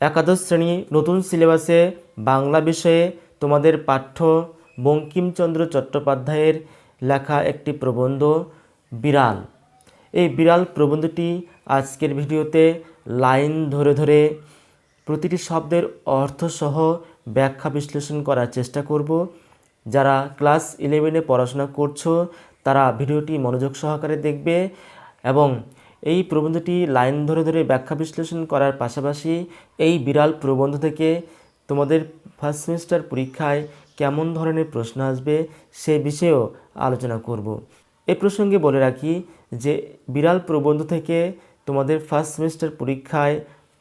একাদশ শ্রেণি নতুন সিলেবাসে বাংলা বিষয়ে তোমাদের পাঠ্য বঙ্কিমচন্দ্র চট্টোপাধ্যায়ের লেখা একটি প্রবন্ধ, বিড়াল। এই বিড়াল প্রবন্ধটি আজকের ভিডিওতে লাইন ধরে ধরে প্রতিটি শব্দের অর্থসহ ব্যাখ্যা বিশ্লেষণ করার চেষ্টা করব। যারা ক্লাস ইলেভেনে পড়াশোনা করছ, তারা ভিডিওটি মনোযোগ সহকারে দেখবে এবং এই প্রবন্ধটি লাইন ধরে ধরে ব্যাখ্যা বিশ্লেষণ করার পাশাপাশি এই বিড়াল প্রবন্ধ থেকে তোমাদের ফার্স্ট সেমিস্টার পরীক্ষায় কেমন ধরনের প্রশ্ন আসবে সে বিষয়েও আলোচনা করব। এ প্রসঙ্গে বলে রাখি যে বিড়াল প্রবন্ধ থেকে তোমাদের ফার্স্ট সেমিস্টার পরীক্ষায়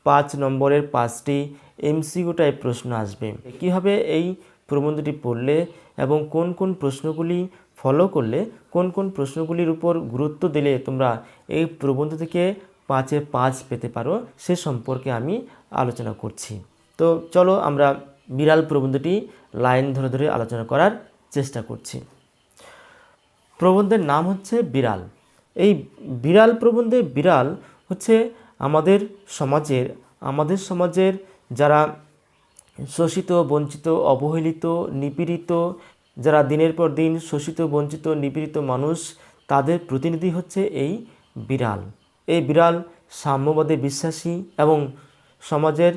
পাঁচ নম্বরের পাঁচটি এমসিকিউ টাইপ প্রশ্ন আসবে। কীভাবে এই প্রবন্ধটি পড়লে এবং কোন কোন প্রশ্নগুলি ফলো করলে, কোন কোন প্রশ্নগুলির উপর গুরুত্ব দিলে তোমরা এই প্রবন্ধ থেকে পাঁচে পাঁচ পেতে পারো, সে সম্পর্কে আমি আলোচনা করছি। তো চলো আমরা বিড়াল প্রবন্ধটি লাইন ধরে ধরে আলোচনা করার চেষ্টা করছি। প্রবন্ধের নাম হচ্ছে বিড়াল। এই বিড়াল প্রবন্ধে বিড়াল হচ্ছে আমাদের সমাজের আমাদের সমাজের যারা শোষিত, বঞ্চিত, অবহেলিত, নিপীড়িত, যারা দিনের পর দিন শোষিত, বঞ্চিত, নিপীড়িত মানুষ, তাদের প্রতিনিধি হচ্ছে এই বিড়াল। এই বিড়াল সাম্যবাদে বিশ্বাসী এবং সমাজের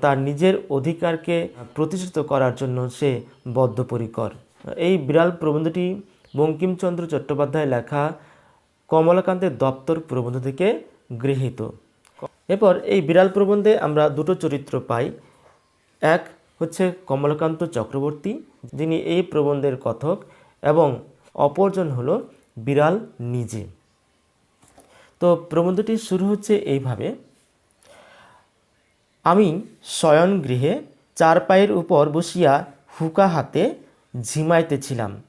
তার নিজের অধিকারকে প্রতিষ্ঠিত করার জন্য সে বদ্ধপরিকর। এই বিড়াল প্রবন্ধটি বঙ্কিমচন্দ্র চট্টোপাধ্যায় লেখা কমলাকান্তের দপ্তর প্রবন্ধ থেকে গৃহীত। এরপর এই বিড়াল প্রবন্ধে আমরা দুটো চরিত্র পাই। এক হচ্ছে কমলাকান্ত চক্রবর্তী, যিনি এই প্রবন্ধের কথক, এবং অপরজন হলো বিড়াল নিজে। তো প্রবন্ধটি শুরু হচ্ছে এইভাবে। আমি শয়ন গৃহে চার পায়ের উপর বসিয়া হুকা হাতে ঝিমাইতেছিলাম।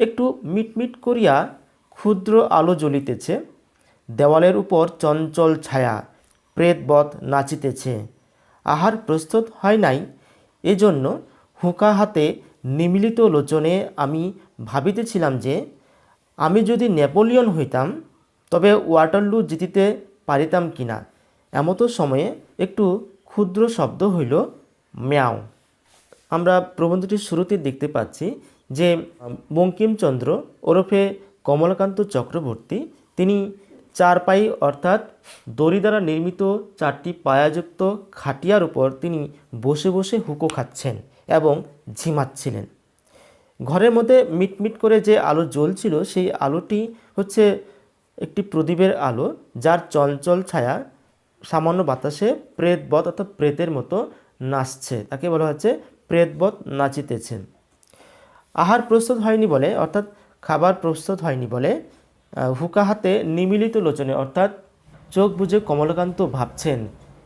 একটু মিটমিট করিয়া ক্ষুদ্র আলো জ্বলিতেছে, দেওয়ালের উপর চঞ্চল ছায়া, প্রেতবৎ নাচিতেছে। আহার প্রস্তুত হয় নাই। এজন্য হুঁকা হাতে নিমিলিত লোচনে আমি ভাবিতেছিলাম যে, আমি যদি নেপোলিয়ন হইতাম, তবে ওয়াটারলু জিতিতে পারিতাম কিনা? এমতো সময়ে একটু ক্ষুদ্র শব্দ হইল, ম্যাও। আমরা প্রবন্ধটির শুরুতে দেখতে পাচ্ছি যে বঙ্কিমচন্দ্র ওরফে কমলাকান্ত চক্রবর্তী, তিনি চার পাই অর্থাৎ দড়ি দ্বারা নির্মিত চারটি পায়াযুক্ত খাটিয়ার উপর তিনি বসে বসে হুকো খাচ্ছেন এবং ঝিমাচ্ছিলেন। ঘরের মধ্যে মিটমিট করে যে আলো জ্বলছিল, সেই আলোটি হচ্ছে একটি প্রদীপের আলো, যার চঞ্চল ছায়া সামান্য বাতাসে প্রেতবৎ অর্থাৎ প্রেতের মতো নাচছে। তাকে বলা হচ্ছে প্রেতবৎ নাচিতেছেন। আহার প্রস্তুত হয়নি বলে, অর্থাৎ খাবার প্রস্তুত হয়নি বলে হুকা হাতে নিমিলিত লোচনে, অর্থাৎ চোখ বুজে কমলকান্ত ভাবছেন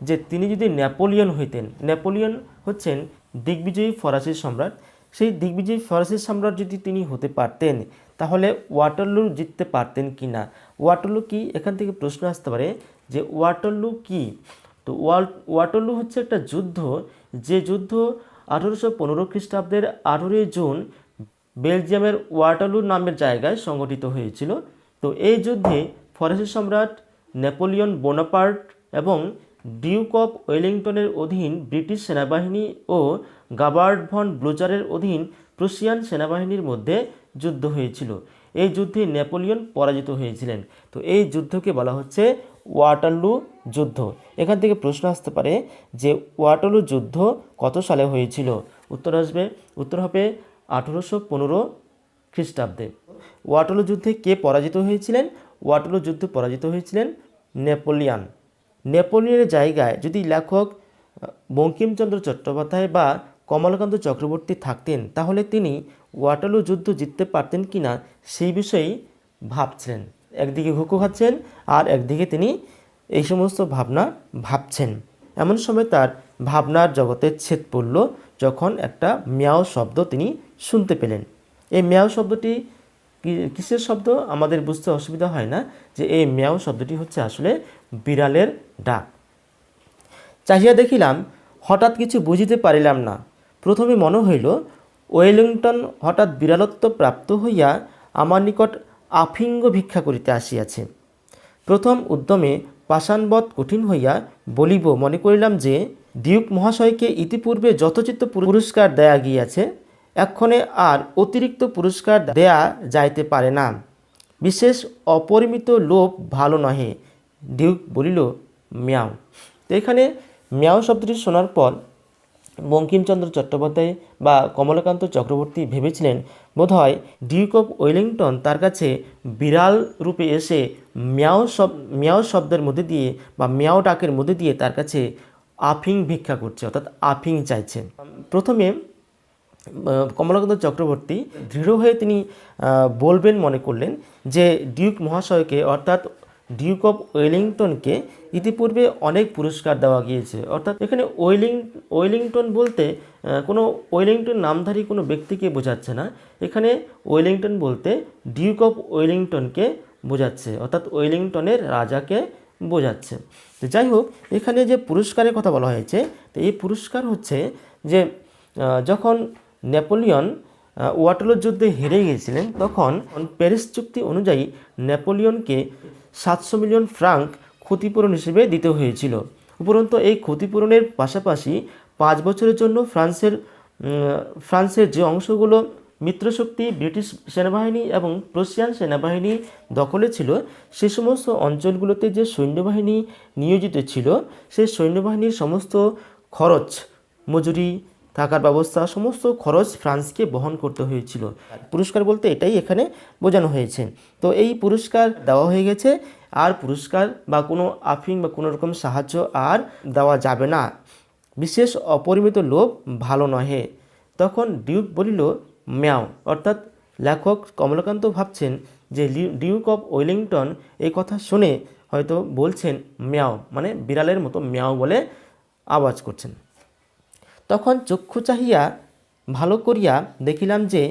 যে তিনি যদি নেপোলিয়ন হইতেন, নেপোলিয়ন হচ্ছেন দিগ্বিজয়ী ফরাসি সম্রাট। সেই দিগ্বিজয়ী ফরাসি সম্রাট যদি তিনি হতে পারতেন, তাহলে ওয়াটারলু জিততে পারতেন কি না? ওয়াটারলু কি? এখান থেকে প্রশ্ন আসতে পারে যে ওয়াটারলু কি? তো ওয়াটারলু হচ্ছে একটা যুদ্ধ, যে যুদ্ধ আঠেরোশো পনেরো খ্রিস্টাব্দের আঠেরোই জুন বেলজিয়ামের ওয়াটারলু নামের জায়গায় সংগঠিত হয়েছিল। তো এই যুদ্ধে ফরাসি সম্রাট নেপোলিয়ন বোনাপার্ট এবং ডিউক অফ ওয়েলিংটনের অধীন ব্রিটিশ সেনাবাহিনী ও গাবার্ড ভন ব্লুচারের অধীন প্রুশিয়ান সেনাবাহিনীর মধ্যে যুদ্ধ হয়েছিল। এই যুদ্ধে নেপোলিয়ন পরাজিত হয়েছিলেন। তো এই যুদ্ধকে বলা হচ্ছে ওয়াটারলু যুদ্ধ। এখান থেকে প্রশ্ন আসতে পারে যে ওয়াটারলু যুদ্ধ কত সালে হয়েছিল? উত্তর আসবে, উত্তর হবে আঠেরোশো পনেরো খ্রিস্টাব্দে। ওয়াটারলু যুদ্ধে কে পরাজিত হয়েছিলেন? ওয়াটারলু যুদ্ধে পরাজিত হয়েছিলেন নেপোলিয়ান। নেপোলিয়নের জায়গায় যদি লেখক বঙ্কিমচন্দ্র চট্টোপাধ্যায় বা কমলকান্ত চক্রবর্তী থাকতেন, তাহলে তিনি ওয়াটারলু যুদ্ধ জিততে পারতেন কি না সেই বিষয়েই ভাবছিলেন একদিকে হুকু খাচ্ছেন আর একদিকে তিনি এই সমস্ত ভাবনা ভাবছেন। এমন সময় তার ভাবনার জগতে ছেদ পড়ল যখন একটা মিয়াও শব্দ তিনি শুনতে পেলেন। এই মিয়াও শব্দটি কিসের শব্দ? আমাদের বুঝতে অসুবিধা হয় না যে এই মিয়াও শব্দটি হচ্ছে আসলে বিড়ালের ডাক। চাহিয়া দেখিলাম, হঠাৎ কিছু বুঝিতে পারিলাম না। প্রথমে মনে হইল, ওয়েলিংটন হঠাৎ বিড়ালত্ব প্রাপ্ত হইয়া আমার নিকট আফিঙ্গ ভিক্ষা করিতে আসিয়াছে। প্রথম উদ্যমে পাষাণবৎ কঠিন হইয়া বলিব, মনে করিলাম যে, ডিউক মহাশয়কে ইতিপূর্বে যথোচিত পুরস্কার দেয়া গিয়াছে এক্ষণে আর অতিরিক্ত পুরস্কার দেয়া যাইতে পারে না। বিশেষ অপরিমিত লোভ ভালো নহে, ডিউক বলিল মিয়াও। তো এখানে মিয়াও শব্দটি শোনার পর বঙ্কিমচন্দ্র চট্টোপাধ্যায় বা কমলাকান্ত চক্রবর্তী ভেবেছিলেন, বোধহয় ডিউক অফ ওয়েলিংটন তার কাছে বিড়াল রূপে এসে মিয়াও শব, মিয়াও শব্দের মধ্যে দিয়ে বা মিয়াও ডাকের মধ্যে দিয়ে তার কাছে আফিং ভিক্ষা করছে, অর্থাৎ আফিং চাইছে। প্রথমে কমলাকান্ত চক্রবর্তী দৃঢ় হয়ে তিনি বলবেন মনে করলেন যে ডিউক মহাশয়কে অর্থাৎ ডিউক অফ ওয়েলিংটনকে ইতিপূর্বে অনেক পুরস্কার দেওয়া গিয়েছে। অর্থাৎ এখানে ওয়েলিং, ওয়েলিংটন বলতে কোনো ওয়েলিংটন নামধারী কোনো ব্যক্তিকে বোঝাচ্ছে না। এখানে ওয়েলিংটন বলতে ডিউক অফ ওয়েলিংটনকে বোঝাচ্ছে, অর্থাৎ ওয়েলিংটনের রাজাকে বোঝাচ্ছে। তো যাই হোক, এখানে যে পুরস্কারের কথা বলা হয়েছে, তো এই পুরস্কার হচ্ছে যে যখন নেপোলিয়ন আহ, ওয়াটারলু যুদ্ধে হেরে গিয়েছিলেন তখন প্যারিস চুক্তি অনুযায়ী নেপোলিয়নকে সাতশো মিলিয়ন ফ্রাঙ্ক ক্ষতিপূরণ হিসেবে দিতে হয়েছিল। উপরন্তু এই ক্ষতিপূরণের পাশাপাশি পাঁচ বছরের জন্য ফ্রান্সের ফ্রান্সের যে অংশগুলো মিত্রশক্তি ব্রিটিশ সেনাবাহিনী এবং প্রশিয়ান সেনাবাহিনী দখলে ছিল সে সমস্ত অঞ্চলগুলোতে যে সৈন্যবাহিনী নিয়োজিত ছিল সেই সৈন্যবাহিনীর সমস্ত খরচ মজুরি থাকার ব্যবস্থা সমস্ত খরচ ফ্রান্সকে বহন করতে হয়েছিল। পুরস্কার বলতে এটাই এখানে বোঝানো হয়েছে। তো এই পুরস্কার দেওয়া হয়ে গেছে। আর পুরস্কার বা কোনো আফিং বা কোনো রকম সাহায্য আর দেওয়া যাবে না। বিশেষ অপরিমিত লোভ ভালো নহে। তখন ডিউক বলিল, ম্যাও। অর্থাৎ লেখক কমলাকান্ত ভাবছেন যে ডিউক অফ ওয়েলিংটন এই কথা শুনে হয়তো বলছেন, ম্যাও। মানে বিড়ালের মতো ম্যাও বলে আওয়াজ করছেন। তখন চক্ষু চাহিয়া ভালো করিয়া দেখিলাম যে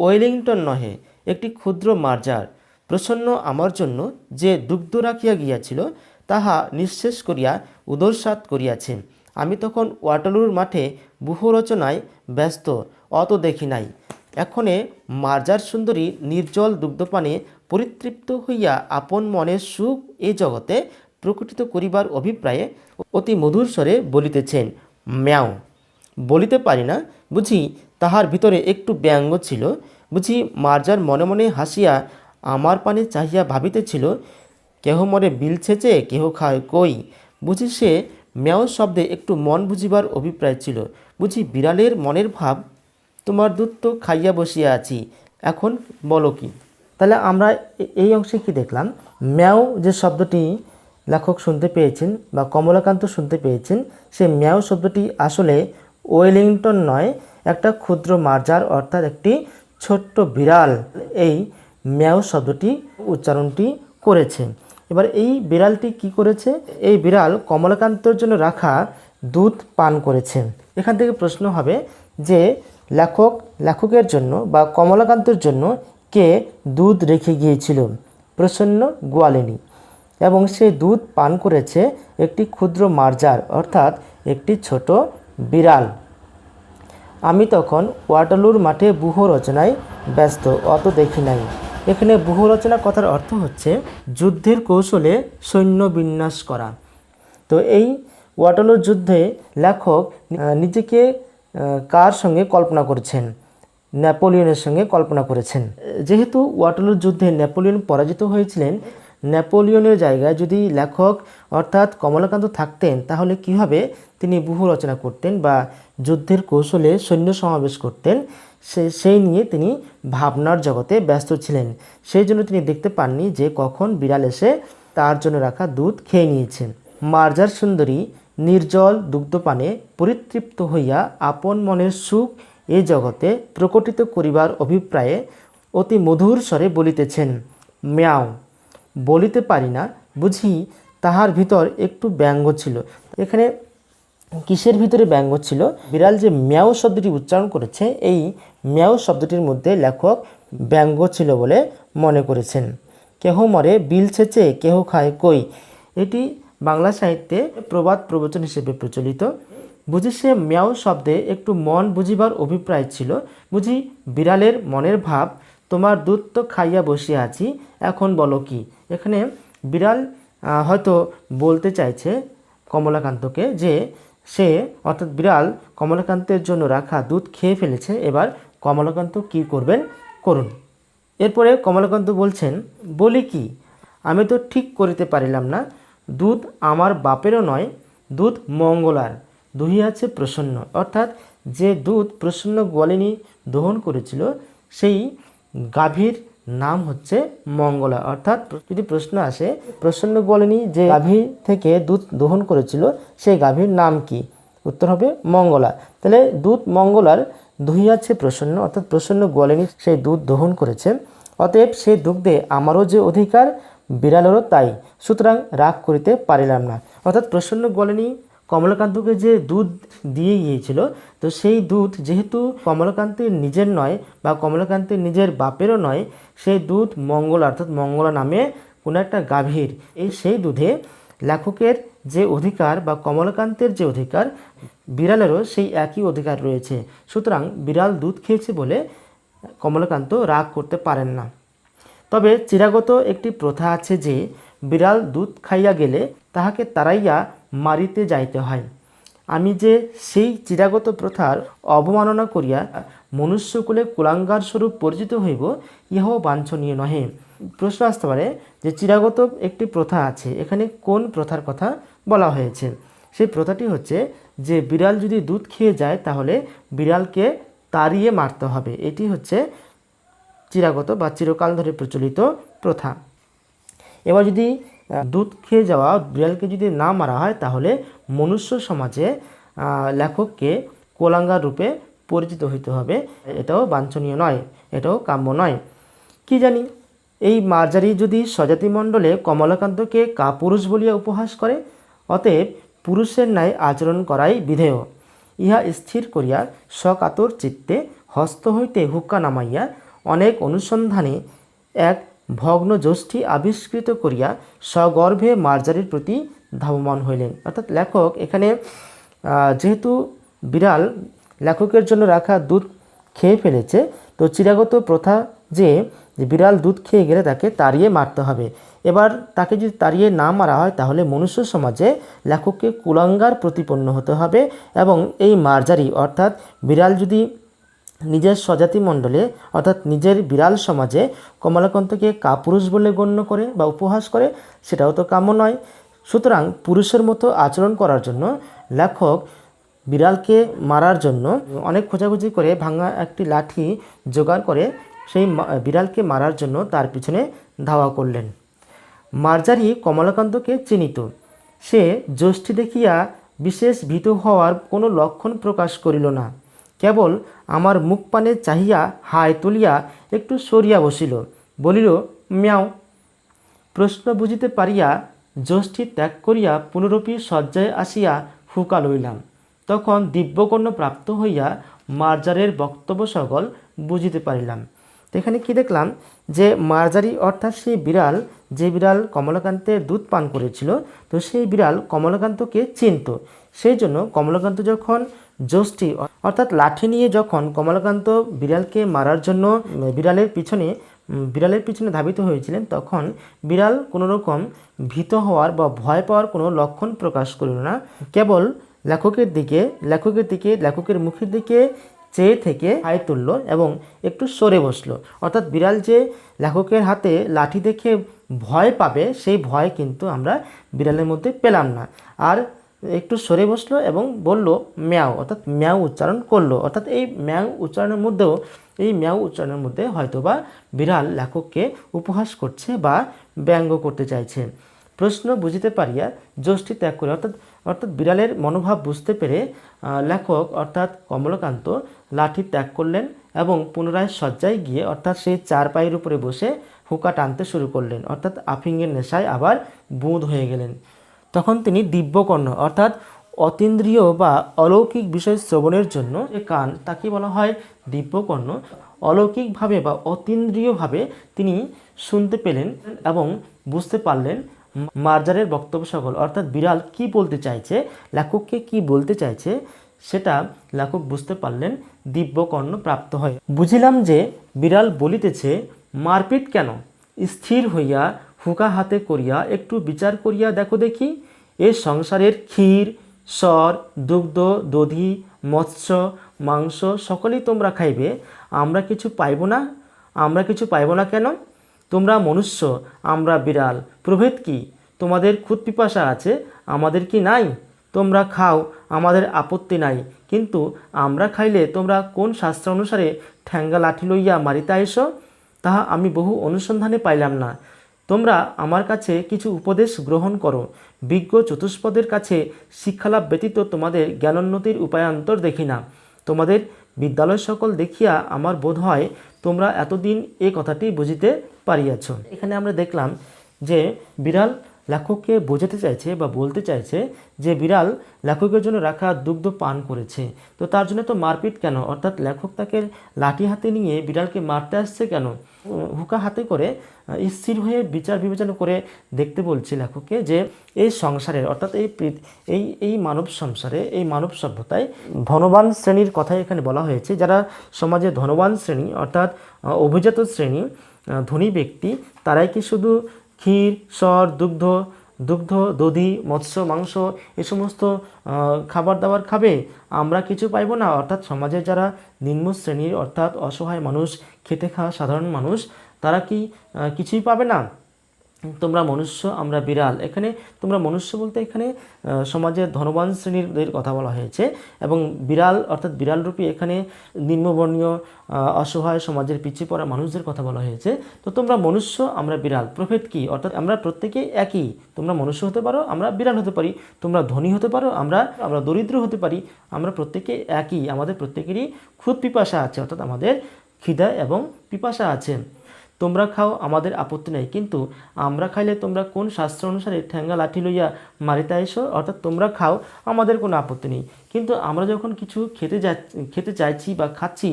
ওয়েলিংটন নহে, একটি ক্ষুদ্র মার্জার প্রসন্ন আমার জন্য যে দুগ্ধ রাখিয়া গিয়াছিল, তাহা নিঃশেষ করিয়া উদরসাত করিয়াছে। আমি তখন ওয়াটালুর মাঠে রচনায় ব্যস্ত, অত দেখি নাই। এখনে মার্জার সুন্দরী নির্জল দুগ্ধপানে পরিতৃপ্ত হইয়া আপন মনের সুখ এ জগতে প্রকটিত করিবার অভিপ্রায়ে অতি মধুর স্বরে বলিতেছেন, ম্যাও। বলিতে পারি না। বুঝি তাহার ভিতরে একটু ব্যঙ্গ ছিল। বুঝি মার্জার মনে মনে হাসিয়া আমার পানে চাহিয়া ভাবিতেছিল, কেহ মরে বিল ছেচে কেহ খায় কই? বুঝি সে ম্যাও শব্দে একটু মন বুঝিবার অভিপ্রায় ছিল। বুঝি বিড়ালের মনের ভাব তোমার দুধ তো খাইয়া বসিয়া আছি। এখন বলো কি? তাহলে আমরা এই অংশে কি দেখলাম? ম্যাও যে শব্দটি লেখক শুনতে পেয়েছেন বা কমলাকান্ত শুনতে পেয়েছেন, সে ম্যাও শব্দটি আসলে ওয়েলিংটন নয়, একটা ক্ষুদ্র মার্জার অর্থাৎ একটি ছোট্ট বিড়াল। এই ম্যাও শব্দটি উচ্চারণটি করেছে। এবার এই বিড়ালটি কি করেছে? এই বিড়াল কমলাকান্তর জন্য রাখা দুধ পান করেছে। এখান থেকে প্রশ্ন হবে যে, লেখক, লেখকের জন্য বা কমলাকান্তর জন্য কে দুধ রেখে গিয়েছিল? প্রসন্ন গোয়ালিনী। এবং সে দুধ পান করেছে একটি ক্ষুদ্র মার্জার অর্থাৎ একটি ছোট বিড়াল। আমি তখন ওয়াটারলুর মাঠে বুহ রচনায় ব্যস্ত, অত দেখি নাই। এখানে বুহ রচনা কথার অর্থ হচ্ছে যুদ্ধের কৌশলে সৈন্য বিন্যাস করা। তো এই ওয়াটারলুর যুদ্ধে লেখক নিজেকে কার সঙ্গে কল্পনা করেছেন? নেপোলিয়নের সঙ্গে কল্পনা করেছেন। যেহেতু ওয়াটারলুর যুদ্ধে নেপোলিয়ন পরাজিত হয়েছিলেন নেপোলিয়নের জায়গায় যদি লেখক অর্থাৎ কমলাকান্ত থাকতেন, তাহলে কীভাবে তিনি বহু রচনা করতেন বা যুদ্ধের কৌশলে সৈন্য সমাবেশ করতেন, সে, সেই নিয়ে তিনি ভাবনার জগতে ব্যস্ত ছিলেন। সেই জন্য তিনি দেখতে পাননি যে কখন বিড়াল এসে তার জন্য রাখা দুধ খেয়ে নিয়েছেন মার্জার সুন্দরী নির্জল দুগ্ধপানে পরিতৃপ্ত হইয়া আপন মনের সুখ এ জগতে প্রকটিত করিবার অভিপ্রায়ে অতি মধুর স্বরে বলিতেছেন, ম্যাও। বলিতে পারি না, বুঝি তাহার ভিতর একটু ব্যঙ্গ ছিল। এখানে কিসের ভিতরে ব্যঙ্গ ছিল? বিড়াল যে ম্যাও শব্দটি উচ্চারণ করেছে, এই ম্যাও শব্দটির মধ্যে লেখক ব্যঙ্গ ছিল বলে মনে করেছেন। কেহ মরে, বিল ছেচে, কেহ খায় কই? এটি বাংলা সাহিত্যে প্রবাদ প্রবচন হিসেবে প্রচলিত। বুঝি সে ম্যাও শব্দে একটু মন বুঝিবার অভিপ্রায় ছিল। বুঝি বিড়ালের মনের ভাব তোমার দুধ তো খাইয়া বসিয়া আছি, এখন বলো কি? এখানে বিড়াল হয়তো বলতে চাইছে কমলাকান্তকে যে সে, অর্থাৎ বিড়াল কমলাকান্তের জন্য রাখা দুধ খেয়ে ফেলেছে, এবার কমলাকান্ত কি করবেন? করুন। এরপরে কমলাকান্ত বলছেন, বলি কি, আমি তো ঠিক করিতে পারিলাম না, দুধ আমার বাপেরও নয়, দুধ মঙ্গলার, দহিয়াছে প্রসন্ন। অর্থাৎ যে দুধ প্রসন্ন গোয়ালিনী দহন করেছিল, সেই গাভীর নাম হচ্ছে মঙ্গলা। অর্থাৎ যদি প্রশ্ন আসে, প্রসন্ন গোয়ালিনী যে গাভী থেকে দুধ দহন করেছিল, সেই গাভীর নাম কি? উত্তর হবে মঙ্গলা। তাহলে দুধ মঙ্গলার দহিয়াছে প্রসন্ন, অর্থাৎ প্রসন্ন গোয়ালিনী সেই দুধ দহন করেছে। অতএব সেই দুগ্ধে আমারও যে অধিকার, বিড়ালেরও তাই। সুতরাং রাগ করিতে পারিলাম না। অর্থাৎ প্রসন্ন গোয়ালিনী কমলাকান্তকে যে দুধ দিয়ে গিয়েছিল, তো সেই দুধ যেহেতু কমলাকান্তের নিজের নয় বা কমলাকান্তের নিজের বাপেরও নয়, সেই দুধ মঙ্গলা, অর্থাৎ মঙ্গলা নামে কোনো একটা গাভীর, এই সেই দুধে লেখকের যে অধিকার বা কমলাকান্তের যে অধিকার, বিড়ালেরও সেই একই অধিকার রয়েছে। সুতরাং বিড়াল দুধ খেয়েছে বলে কমলাকান্ত রাগ করতে পারেন না। তবে চিরাগত একটি প্রথা আছে যে, বিড়াল দুধ খাইয়া গেলে তাহাকে তাড়াইয়া মারিতে যাইতে হয়। আমি যে সেই চিরাগত প্রথার অবমাননা করিয়া মনুষ্যকুলে কুলাঙ্গার স্বরূপ পরিচিত হইব, ইহাও বাঞ্ছনীয় নহে। প্রশ্ন আসতে পারে যে চিরাগত একটি প্রথা আছে, এখানে কোন প্রথার কথা বলা হয়েছে? সেই প্রথাটি হচ্ছে যে বিড়াল যদি দুধ খেয়ে যায়, তাহলে বিড়ালকে তাড়িয়ে মারতে হবে। এটি হচ্ছে চিরাগত বা চিরকাল ধরে প্রচলিত প্রথা। এবার যদি দুধ খেয়ে যাওয়া বিড়ালকে যদি না মারা হয়, তাহলে মনুষ্য সমাজে লেখককে কোলাঙ্গার রূপে পরিচিত হইতে হবে। এটাও বাঞ্ছনীয় নয়, এটাও কাম্য নয়। কি জানি, এই মার্জারি যদি স্বজাতি মণ্ডলে কমলাকান্তকে কাপুরুষ বলিয়া উপহাস করে, অতএব পুরুষের ন্যায় আচরণ করাই বিধেয়। ইহা স্থির করিয়া সকাতর চিত্তে হস্ত হইতে হুক্কা নামাইয়া অনেক অনুসন্ধানে এক ভগ্ন যষ্ঠী আবিষ্কৃত করিয়া সগর্ভে মার্জারির প্রতি ধাবমান হইলেন। অর্থাৎ লেখক এখানে যেহেতু বিড়াল লেখকের জন্য রাখা দুধ খেয়ে ফেলেছে, তো চিরাগত প্রথা যে বিড়াল দুধ খেয়ে গেলে তাকে তাড়িয়ে মারতে হবে। এবার তাকে যদি তাড়িয়ে না মারা হয়, তাহলে মনুষ্য সমাজে লেখককে কুলাঙ্গার প্রতিপন্ন হতে হবে এবং এই মার্জারি অর্থাৎ বিড়াল যদি নিজের স্বজাতি মণ্ডলে, অর্থাৎ নিজের বিড়াল সমাজে কমলাকান্তকে কাপুরুষ বলে গণ্য করে বা উপহাস করে, সেটাও তো কাম্য নয়। সুতরাং পুরুষের মতো আচরণ করার জন্য লেখক বিড়ালকে মারার জন্য অনেক খোঁজাখুঁজি করে ভাঙা একটি লাঠি জোগাড় করে সেই বিড়ালকে মারার জন্য তার পিছনে ধাওয়া করলেন। মার্জারি কমলাকান্তকে চিনিত। সে জ্যোষ্ঠী দেখিয়া বিশেষ ভীত হওয়ার কোনো লক্ষণ প্রকাশ করিল না। কেবল আমার মুখ পানে চাহিয়া হায় তুলিয়া একটু সরিয়া বসিল। বলিল, মিয়াও। প্রশ্ন বুঝিতে পারিয়া জ্যোষ্ঠী ত্যাগ করিয়া পুনরূপী শয্যায় আসিয়া হুকা লইলাম। তখন দিব্যকর্ণ প্রাপ্ত হইয়া মার্জারের বক্তব্য সকল বুঝিতে পারিলাম। এখানে কি দেখলাম যে মার্জারি অর্থাৎ সেই বিড়াল, যে বিড়াল কমলাকান্তের দুধ পান করেছিল, তো সেই বিড়াল কমলাকান্তকে চিনত। সেই জন্য কমলাকান্ত যখন জ্যোষ্ঠী অর্থাৎ লাঠি নিয়ে যখন কমলাকান্ত বিড়ালকে মারার জন্য, বিড়ালের পিছনে বিড়ালের পিছনে ধাবিত হয়েছিলেন, তখন বিড়াল কোনো রকম ভীত হওয়ার বা ভয় পাওয়ার কোনো লক্ষণ প্রকাশ করিল না। কেবল লেখকের দিকে লেখকের দিকে, লেখকের মুখের দিকে চেয়ে থেকে হাই তুলল এবং একটু সরে বসল। অর্থাৎ বিড়াল যে লেখকের হাতে লাঠি দেখে ভয় পাবে, সেই ভয় কিন্তু আমরা বিড়ালের মধ্যে পেলাম না। আর একটু সরে বসল এবং বলল, ম্যাও, অর্থাৎ ম্যাও উচ্চারণ করল। অর্থাৎ এই ম্যাও উচ্চারণের মধ্যেও, এই ম্যাও উচ্চারণের মধ্যে হয়তোবা বিড়াল লেখককে উপহাস করছে বা ব্যঙ্গ করতে চাইছে। প্রশ্ন বুঝিতে পারিয়া যষ্টি ত্যাগ করে অর্থাৎ অর্থাৎ বিড়ালের মনোভাব বুঝতে পেরে লেখক অর্থাৎ কমলকান্ত লাঠি ত্যাগ করলেন এবং পুনরায় শয্যায় গিয়ে অর্থাৎ সেই চার পায়ের উপরে বসে হুকা টানতে শুরু করলেন। অর্থাৎ আফিংয়ের নেশায় আবার বুঁদ হয়ে গেলেন। তখন তিনি দিব্যকর্ণ অর্থাৎ অতীন্দ্রিয় বা অলৌকিক বিষয় শ্রবণের জন্য যে কান তাকে বলা হয় দিব্যকর্ণ অলৌকিকভাবে বা অতীন্দ্রিয়ভাবে তিনি শুনতে পেলেন এবং বুঝতে পারলেন মার্জারের বক্তব্য সকল। অর্থাৎ বিড়াল কি বলতে চাইছে, লেখককে কি বলতে চাইছে, সেটা লেখক বুঝতে পারলেন দিব্যকর্ণ প্রাপ্ত হয়। বুঝিলাম যে বিড়াল বলিতেছে, মারপিট কেন? স্থির হইয়া হুকা হাতে করিয়া একটু বিচার করিয়া দেখো দেখি। এ সংসারের ক্ষীর, স্বর, দুগ্ধ, দধি, মৎস্য, মাংস সকলেই তোমরা খাইবে। আমরা কিছু পাইব না? আমরা কিছু পাইব না কেন? তোমরা মনুষ্য, আমরা বিড়াল, প্রভেদ কি? তোমাদের খুদ পিপাসা আছে, আমাদের কি নাই? তোমরা খাও, আমাদের আপত্তি নাই। কিন্তু আমরা খাইলে তোমরা কোন শাস্ত্র অনুসারে ঠ্যাঙ্গা লাঠি লইয়া মারিতে আইস তাহা আমি বহু অনুসন্ধানে পাইলাম না। তোমরা আমার কাছে কিছু উপদেশ গ্রহণ করো। বিজ্ঞ চতুষ্পদের কাছে শিক্ষালাভ ব্যতীত তোমাদের জ্ঞানোন্নতির উপায়ান্তর দেখি না। তোমাদের বিদ্যালয় সকল দেখিয়া আমার বোধ হয় তোমরা এতদিন এ কথাটি বুঝিতে পারিয়াছ। এখানে আমরা দেখলাম যে বিড়াল লেখককে বোঝাতে চাইছে বা বলতে চাইছে যে বিড়াল লেখকের জন্য রাখা দুগ্ধ পান করেছে। তো তার জন্য তো মারপিট কেন? অর্থাৎ লেখক তাকে লাঠি হাতে নিয়ে বিড়ালকে মারতে আসছে কেন? হুকা হাতে করে স্থির হয়ে বিচার বিবেচনা করে দেখতে বলছে লেখককে যে এই সংসারের অর্থাৎ এই এই এই মানব সংসারে, এই মানব সভ্যতায় ধনবান শ্রেণির কথাই এখানে বলা হয়েছে। যারা সমাজে ধনবান শ্রেণি, অর্থাৎ অভিজাত শ্রেণি ধনী ব্যক্তি, তারাই কি শুধু ক্ষীর সর দুগ্ধ দুগ্ধ, দধি, মৎস্য, মাংস, এ সমস্ত খাবার দাবার খাবে, আমরা কিছু পাইব না। অর্থাৎ সমাজে যারা নিম্ন শ্রেণির অর্থাৎ অসহায় মানুষ, খেতে খাওয়া সাধারণ মানুষ, তারা কি কিছুই পাবে না? তোমরা মনুষ্য, আমরা বিড়াল। এখানে তোমরা মনুষ্য বলতে এখানে সমাজের ধনবান শ্রেণির কথা বলা হয়েছে এবং বিড়াল, অর্থাৎ বিড়াল রূপী এখানে নিম্নবর্ণীয় অসহায় সমাজের পিছিয়ে পড়া মানুষদের কথা বলা হয়েছে। তো তোমরা মনুষ্য, আমরা বিড়াল। প্রভেদ কি? অর্থাৎ আমরা প্রত্যেকে একই। তোমরা মনুষ্য হতে পারো, আমরা বিড়াল হতে পারি। তোমরা ধনী হতে পারো, আমরা আমরা দরিদ্র হতে পারি। আমরা প্রত্যেকে একই। আমাদের প্রত্যেকেরই ক্ষুদ পিপাসা আছে, অর্থাৎ আমাদের খিদা এবং পিপাসা আছে। তোমরা খাও, আমাদের আপত্তি নাই। কিন্তু আমরা খাইলে তোমরা কোন শাস্ত্র অনুসারে ঠ্যাঙ্গা লাঠি লইয়া মারিতে আইসো? অর্থাৎ তোমরা খাও, আমাদের কোনো আপত্তি নেই। কিন্তু আমরা যখন কিছু খেতে যা খেতে চাইছি বা খাচ্ছি,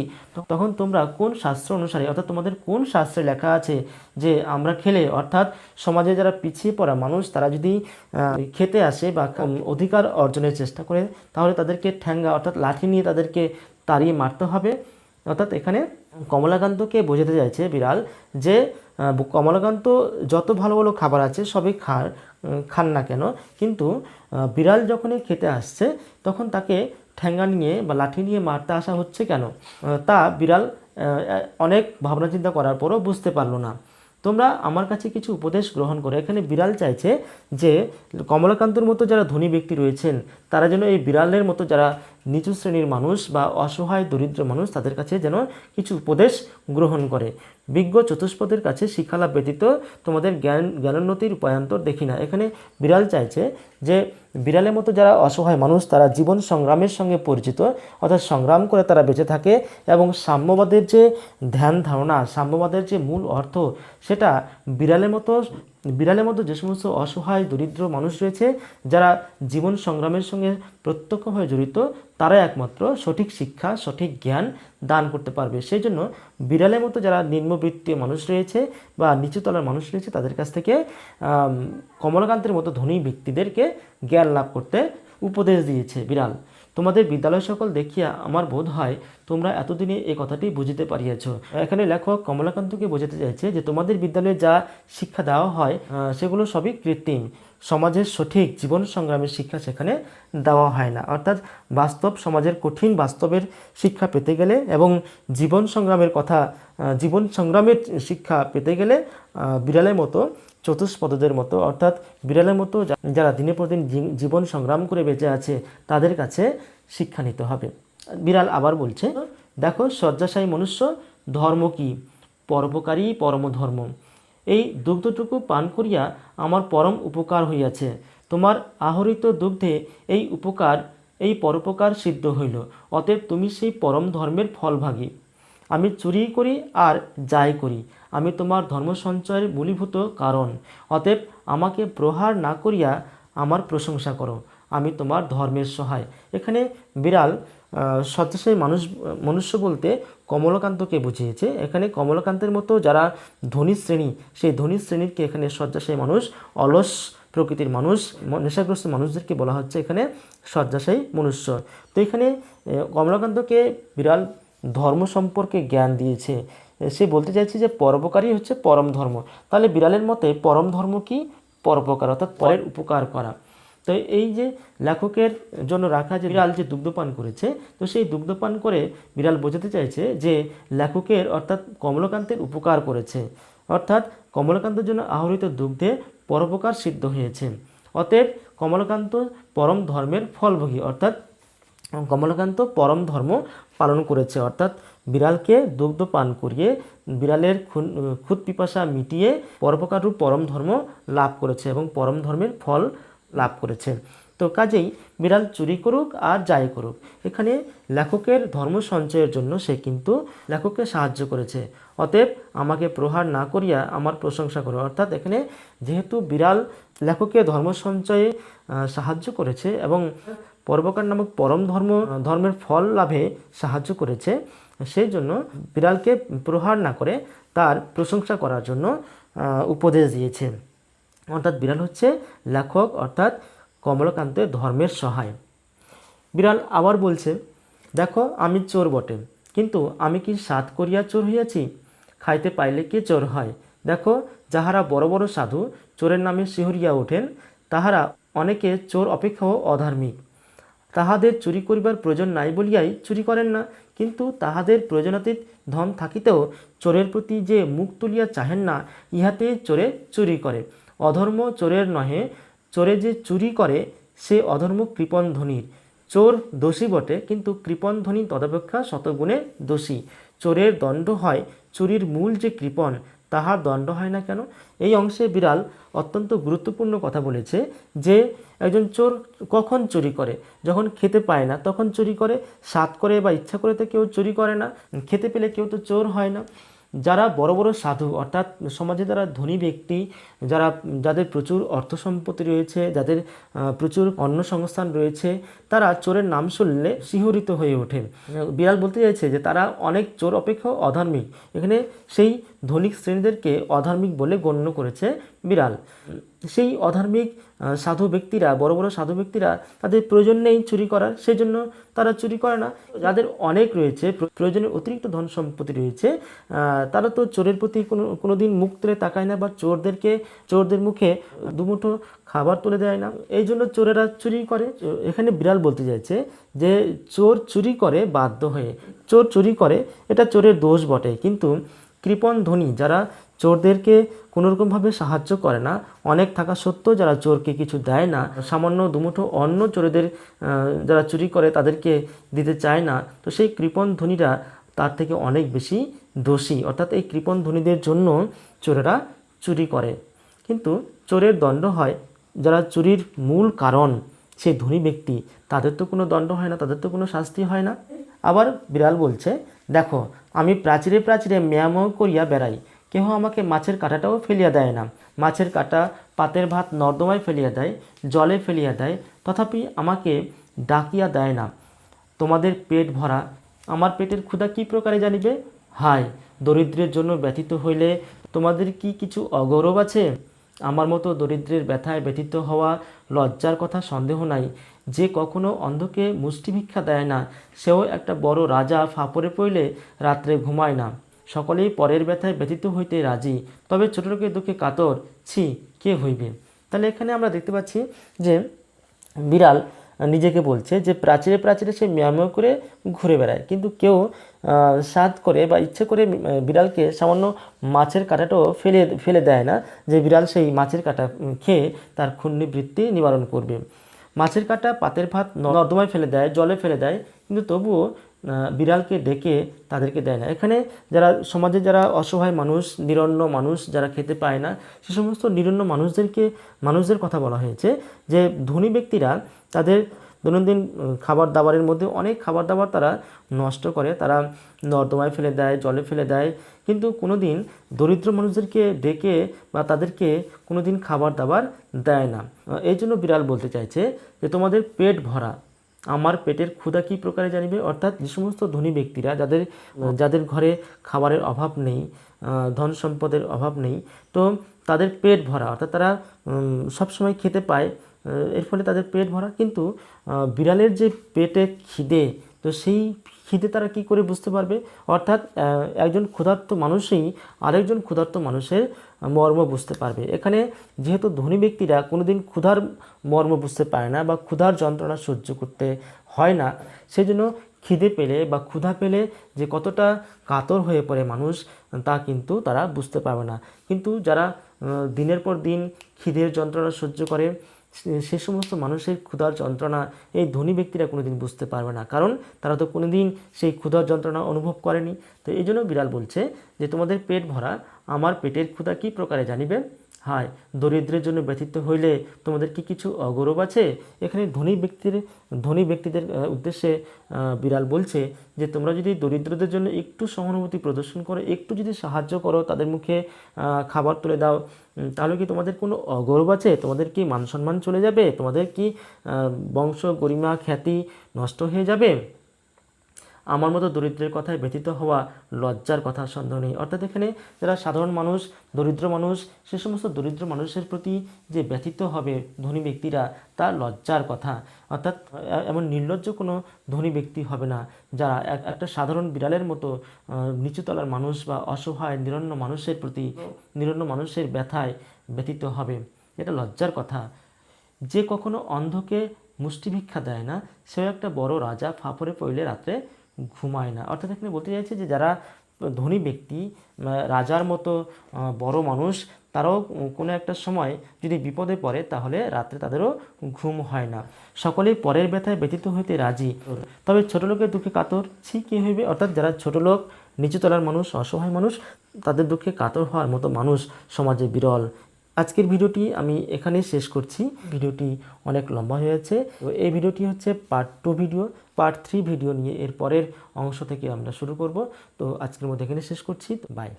তখন তোমরা কোন শাস্ত্র অনুসারে, অর্থাৎ তোমাদের কোন শাস্ত্রে লেখা আছে যে আমরা খেলে, অর্থাৎ সমাজে যারা পিছিয়ে পড়া মানুষ, তারা যদি খেতে আসে বা অধিকার অর্জনের চেষ্টা করে, তাহলে তাদেরকে ঠ্যাঙ্গা অর্থাৎ লাঠি নিয়ে তাদেরকে তাড়িয়ে মারতে হবে। অর্থাৎ এখানে কমলাকান্তকে বোঝাতে চাইছে বিড়াল যে কমলাকান্ত যত ভালো ভালো খাবার আছে সবই খার খান না কেন? কিন্তু বিড়াল যখনই খেতে আসছে, তখন তাকে ঠ্যাঙ্গা নিয়ে বা লাঠি নিয়ে মারতে আসা হচ্ছে কেন? তা বিড়াল অনেক ভাবনা চিন্তা করার পরও বুঝতে পারল না। তোমরা আমার কাছে কিছু উপদেশ গ্রহণ করো। এখানে বিড়াল চাইছে যে কমলাকান্তর মতো যারা ধনী ব্যক্তি রয়েছেন, তারা যেন এই বিড়ালের মতো যারা নিচু শ্রেণির মানুষ বা অসহায়, দরিদ্র মানুষ, তাদের কাছে যেন কিছু উপদেশ গ্রহণ করে। বিজ্ঞ চতুষ্পদের কাছে শিক্ষালাভ ব্যতীত তোমাদের জ্ঞান, জ্ঞানোন্নতির উপায়ান্তর দেখি না। এখানে বিড়াল চাইছে যে বিড়ালের মতো যারা অসহায় মানুষ, তারা জীবন সংগ্রামের সঙ্গে পরিচিত, অর্থাৎ সংগ্রাম করে তারা বেঁচে থাকে এবং সাম্যবাদের যে ধ্যান ধারণা, সাম্যবাদের যে মূল অর্থ, সেটা বিড়ালের মতো বিড়ালের মতো যে সমস্ত অসহায়, দরিদ্র মানুষ রয়েছে, যারা জীবন সংগ্রামের সঙ্গে প্রত্যক্ষভাবে জড়িত তারা একমাত্র সঠিক শিক্ষা, সঠিক জ্ঞান দান করতে পারবে। সেই জন্য বিড়ালের মতো যারা নিম্নবৃত্তীয় মানুষ রয়েছে বা নিচুতলার মানুষ রয়েছে, তাদের কাছ থেকে কমলাকান্তের মতো ধনী ব্যক্তিদেরকে জ্ঞান লাভ করতে উপদেশ দিয়েছে বিড়াল। তোমাদের বিদ্যালয় সকল দেখিয়া আমার বোধ হয় তোমরা এতদিনে এই কথাটি বুঝিতে পারিয়াছ। এখানে লেখক কমলাকান্তকে বোঝাতে চাইছে যে, তোমাদের বিদ্যালয়ে যা শিক্ষা দেওয়া হয় সেগুলো সবই কৃত্রিম। সমাজের সঠিক জীবন সংগ্রামের শিক্ষা সেখানে দেওয়া হয় না। অর্থাৎ বাস্তব সমাজের কঠিন বাস্তবের শিক্ষা পেতে গেলে এবং জীবন সংগ্রামের কথা জীবন সংগ্রামের শিক্ষা পেতে গেলে বিড়ালের মতো চতুষ্পদদের মতো, অর্থাৎ বিড়ালের মতো যারা দিনে পর দিন জী- জীবন সংগ্রাম করে বেঁচে আছে, তাদের কাছে শিক্ষা নিতে হবে। বিড়াল আবার বলছে, দেখো, শয্যাশায়ী মনুষ্য, ধর্ম কি? পরোপকারী পরম ধর্ম এই দুগ্ধটুকু পান করিয়া আমার পরম উপকার হইয়াছে। তোমার আহরিত দুগ্ধে এই উপকার, এই পরোপকার সিদ্ধ হইল। অতএব তুমি সেই পরম ধর্মের ফলভাগী। আমি চুরি করি আর যাই করি। আমি তোমার ধর্ম সঞ্চয়ের মূলীভূত কারণ। অতএব আমাকে প্রহার না করিয়া আমার প্রশংসা করো। আমি তোমার ধর্মের সহায়। এখানে বিড়াল সত্যসায়ী মানুষ, মনুষ্য বলতে কমলাকান্তকে বুঝিয়েছে। এখানে কমলাকান্তের মতো যারা ধনী শ্রেণি, সেই ধনী শ্রেণীরকে এখানে শয্যাশায়ী মানুষ, অলস প্রকৃতির মানুষ নেশাগ্রস্ত মানুষদেরকে বলা হচ্ছে এখানে শয্যাশায়ী মনুষ্য। তো এখানে কমলাকান্তকে বিড়াল ধর্ম সম্পর্কে জ্ঞান দিয়েছে। সে বলতে চাইছে যে পরোপকারী হচ্ছে পরম ধর্ম। তাহলে বিড়ালের মতে পরম ধর্ম কি? পরোপকার অর্থাৎ পরের উপকার করা। তো এই যে লেখকের জন্য রাখা যে বিড়াল যে দুগ্ধপান করেছে তো সেই দুগ্ধপান করে বিড়াল বোঝাতে চাইছে যে লেখকের অর্থাৎ কমলকান্তের উপকার করেছে। অর্থাৎ কমলকান্তের জন্য আহরিত দুগ্ধে পরোপকার সিদ্ধ হয়েছে। অতএব কমলকান্ত পরম ধর্মের ফলভোগী অর্থাৎ কমলকান্ত পরম ধর্ম পালন করেছে। অর্থাৎ বিড়ালকে দুগ্ধ পান করিয়ে বিড়ালের খুদ পিপাসা মিটিয়ে পরোপকাররূপ পরম ধর্ম লাভ করেছে এবং পরম ধর্মের ফল লাভ করেছে। তো কাজেই বিড়াল চুরি করুক আর যাই করুক, এখানে লেখকের ধর্ম সঞ্চয়ের জন্য সে কিন্তু লেখককে সাহায্য করেছে। অতএব আমাকে প্রহার না করিয়া আমার প্রশংসা করো। অর্থাৎ এখানে যেহেতু বিড়াল লেখককে ধর্ম সঞ্চয়ে সাহায্য করেছে এবং পর্বকার নামক পরম ধর্ম, ধর্মের ফল লাভে সাহায্য করেছে। সেই জন্য বিড়ালকে প্রহার না করে তার প্রশংসা করার জন্য উপদেশ দিয়েছে। অর্থাৎ বিড়াল হচ্ছে লেখক, অর্থাৎ কমলকান্তের ধর্মের সহায়। বিড়াল আবার বলছে, দেখো, আমি চোর বটে, কিন্তু আমি কি সাত করিয়া চোর হইয়াছি? খাইতে পাইলে কে চোর হয়? দেখো, যাহারা বড় বড় সাধু, চোরের নামে শিহরিয়া ওঠেন, তাহারা অনেকে চোর অপেক্ষাও অধার্মিক। তাহাদের চুরি করিবার প্রয়োজন নাই বলিয়াই চুরি করেন না। কিন্তু তাহাদের প্রয়োজনাতীত ধন থাকিতেও চোরের প্রতি যে মুখ তুলিয়া চাহেন না, ইহাতে চোরে চুরি করে। অধর্ম চোরের নহে, চোরে যে চুরি করে, সে অধর্ম কৃপণ ধনির। চোর দোষী বটে, কিন্তু কৃপণ ধ্বনি তদপেক্ষা শতগুণে দোষী। চোরের দণ্ড হয়, চুরির মূল যে কৃপণ তাহার দণ্ড হয় না কেন? এই অংশে বিড়াল অত্যন্ত গুরুত্বপূর্ণ কথা বলেছে যে, একজন চোর কখন চুরি করে? যখন খেতে পায় না, তখন চুরি করে। সাত করে বা ইচ্ছা করে তো কেউ চুরি করে না। খেতে পেলে কেউ তো চোর হয় না। যারা বড় বড় সাধু, অর্থাৎ সমাজে যারা ধনী ব্যক্তি, যারা, যাদের প্রচুর অর্থ সম্পত্তি রয়েছে, যাদের প্রচুর প্রচুর কর্মসংস্থান রয়েছে, তারা চোরের নাম শুনলে শিহরিত হয়ে ওঠে। বিড়াল বলতে চাইছে যে, তারা অনেক চোর অপেক্ষা অধার্মিক। এখানে সেই ধনিক শ্রেণীদেরকে অধার্মিক বলে গণ্য করেছে বিড়াল। সেই অধার্মিক সাধু ব্যক্তিরা, বড় বড় সাধু ব্যক্তিরা তাদের প্রয়োজন নেই চুরি করার সেই জন্য তারা চুরি করে না। যাদের অনেক রয়েছে, প্র- প্রয়োজনের অতিরিক্ত ধন সম্পত্তি রয়েছে তারা তো চোরের প্রতি কোনো কোনো দিন মুখ তুলে তাকায় না বা চোরদেরকে, চোরদের মুখে দুমুঠো খাবার তুলে দেয় না। এই জন্য চোরেরা চুরি করে। এখানে বিড়াল বলতে চাইছে যে, চোর চুরি করে বাধ্য হয়ে। চোর চুরি করে, এটা চোরের দোষ বটে। কিন্তু কৃপণ ধনী, যারা চোরদেরকে কোনোরকমভাবে সাহায্য করে না। অনেক থাকা সত্ত্বেও যারা চোরকে কিছু দেয় না, সামান্য দুমুঠো অন্য চোরেদের যারা চুরি করে তাদেরকে দিতে চায় না। তো সেই কৃপণ ধনীরা তার থেকে অনেক বেশি দোষী। অর্থাৎ এই কৃপণ ধনীদের জন্য চোরেরা চুরি করে। কিন্তু চোরের দণ্ড হয় যারা চুরির মূল কারণ। সেই ধনী ব্যক্তি, তাদের তো কোনো দণ্ড হয় না, তাদের তো কোনো শাস্তি হয় না। আবার বিড়াল বলছে, দেখো আমি প্রাচীরে প্রাচীরে ম্যাও করিয়া বেড়াই। কেহ আমাকে মাছের কাঁটাটাও ফেলিয়া দেয় না। মাছের কাঁটা পাতের ভাত নর্দমায় ফেলিয়া দেয়, জলে ফেলিয়া দেয়, তথাপি আমাকে ডাকিয়া দেয় না। তোমাদের পেট ভরা, আমার পেটের ক্ষুধা কি প্রকারে জানিবে? হায়, দরিদ্রের জন্য ব্যথিত হইলে তোমাদের কি কিছু অগৌরব আছে? আমার মতো দরিদ্রের ব্যথায় ব্যথিত হওয়া লজ্জার কথা সন্দেহ নাই। যে কখনো অন্ধকে মুষ্টি ভিক্ষা দেয় না, সেও একটা বড় রাজা ফাপড়ে পড়লে রাত্রে ঘুমায় না। সকলেই পরের ব্যথায় ব্যথিত হইতে রাজি। তবে ছোট লোকের দুঃখে কাতর। ছি, কে হইবে? তাহলে এখানে আমরা দেখতে পাচ্ছি যে বিড়াল নিজেকে বলছে যে প্রাচীরে প্রাচীরে সে ম্যাও করে ঘুরে বেড়ায়। কিন্তু কেউ সাধ করে বা ইচ্ছে করে বিড়ালকে সামান্য মাছের কাঁটাটাও ফেলে ফেলে দেয় না যে বিড়াল সেই মাছের কাঁটা খেয়ে তার ক্ষুণ্ণবৃত্তি নিবারণ করবে। মাছের কাটা, পাতের ভাত নর্দমায় ফেলে দেয়, জলে ফেলে দেয়, কিন্তু তবুও বিড়ালকে ডেকে তাদেরকে দেয় না। এখানে যারা, সমাজে যারা অসহায় মানুষ, নিরন্ন মানুষ যারা খেতে পায় না, সে সমস্ত নিরন্ন মানুষদেরকে, মানুষদের কথা বলা হয়েছে যে ধনী ব্যক্তিরা তাদের দৈনন্দিন খাবার দাবারের মধ্যে অনেক খাবার দাবার তারা নষ্ট করে। তারা নর্দমায় ফেলে দেয়, জলে ফেলে দেয়। কিন্তু কোনো দিন দরিদ্র মানুষদেরকে ডেকে বা তাদেরকে কোনো দিন খাবার দাবার দেয় না। এই জন্য বিড়াল বলতে চাইছে যে, তোমাদের পেট ভরা। আমার পেটের ক্ষুধা কী প্রকারে জানিবে? অর্থাৎ যে সমস্ত ধনী ব্যক্তিরা, যাদের যাদের ঘরে খাবারের অভাব নেই ধন সম্পদের অভাব নেই, তো তাদের পেট ভরা। অর্থাৎ তারা সবসময় খেতে পায়। এর ফলে তাদের পেট ভরা। কিন্তু বিড়ালের যে পেটে খিদে, তো সেই খিদে তারা কি করে বুঝতে পারবে? অর্থাৎ একজন ক্ষুধার্ত মানুষই আরেকজন ক্ষুধার্ত মানুষের মর্ম বুঝতে পারবে। এখানে যেহেতু ধনী ব্যক্তিরা কোনোদিন ক্ষুধার মর্ম বুঝতে পারে না বা ক্ষুধার যন্ত্রণা সহ্য করতে হয় না, সেজন্য খিদে পেলে বা ক্ষুধা পেলে যে কতটা কাতর হয়ে পড়ে মানুষ, তা কিন্তু তারা বুঝতে পারবে না। কিন্তু যারা দিনের পর দিন খিদের যন্ত্রণা সহ্য করে সে- সমস্ত মানুষের ক্ষুধার যন্ত্রণা এই ধনী ব্যক্তিরা কোনোদিন বুঝতে পারবে না। কারণ তারা তো কোনোদিন সেই ক্ষুধার যন্ত্রণা অনুভব করেনি। তো এই জন্য বিড়াল বলছে যে, তোমাদের পেট ভরা, আমার পেটের ক্ষুধা কী প্রকারে জানিবে? হায়, দরিদ্রের জন্য ব্যথিত হইলে তোমাদের কি কিছু অগৌরব আছে? এখানে ধনী ব্যক্তির, ধনী ব্যক্তিদের উদ্দেশ্যে বিড়াল বলছে যে তোমরা যদি দরিদ্রদের জন্য একটু সহানুভূতি প্রদর্শন করো, একটু যদি সাহায্য করো, তাদের মুখে খাবার তুলে দাও তাহলে কি তোমাদের কোনো অগৌরব আছে? তোমাদের কি মান সম্মান চলে যাবে? তোমাদের কি বংশ গরিমা খ্যাতি নষ্ট হয়ে যাবে? আমার মতো দরিদ্রের কথায় ব্যতীত হওয়া লজ্জার কথা সন্দেহ নেই। অর্থাৎ এখানে যারা সাধারণ মানুষ, দরিদ্র মানুষ, সে সমস্ত দরিদ্র মানুষের প্রতি যে ব্যথিত হবে ধনী ব্যক্তিরা, তা লজ্জার কথা। অর্থাৎ এমন নির্লজ্জ কোনো ধনী ব্যক্তি হবে না, যারা এক- একটা সাধারণ বিড়ালের মতো নিচুতলার মানুষ বা অসহায়, নিরন্ন মানুষের প্রতি, নিরন্ন মানুষের ব্যথায় ব্যথিত হবে। এটা লজ্জার কথা। যে কখনো অন্ধকে মুষ্টিভিক্ষা দেয় না, সেও একটা বড় রাজা ফাপড়ে পড়লে রাত্রে ঘুমায় না। অর্থাৎ এখানে বলতে চাইছে যে যারা ধনী ব্যক্তি রাজার মতো বড় মানুষ, তারাও কোনো একটা সময় যদি বিপদে পড়ে, তাহলে রাত্রে তাদেরও ঘুম হয় না। সকলেই পরের ব্যথায় ব্যতীত হইতে রাজি। তবে ছোট লোকের দুঃখে কাতর ছি কী হইবে? অর্থাৎ যারা ছোট লোক নিচুতলার মানুষ, অসহায় মানুষ, তাদের দুঃখে কাতর হওয়ার মতো মানুষ সমাজে বিরল। আজকের ভিডিওটি আমি এখানে শেষ করছি। ভিডিওটি অনেক লম্বা হয়েছে। তো এই ভিডিওটি হচ্ছে part two video part three video নিয়ে এর পরের অংশ থেকে আমরা শুরু করব। তো আজকের মধ্যে এখানে শেষ করছি। বাই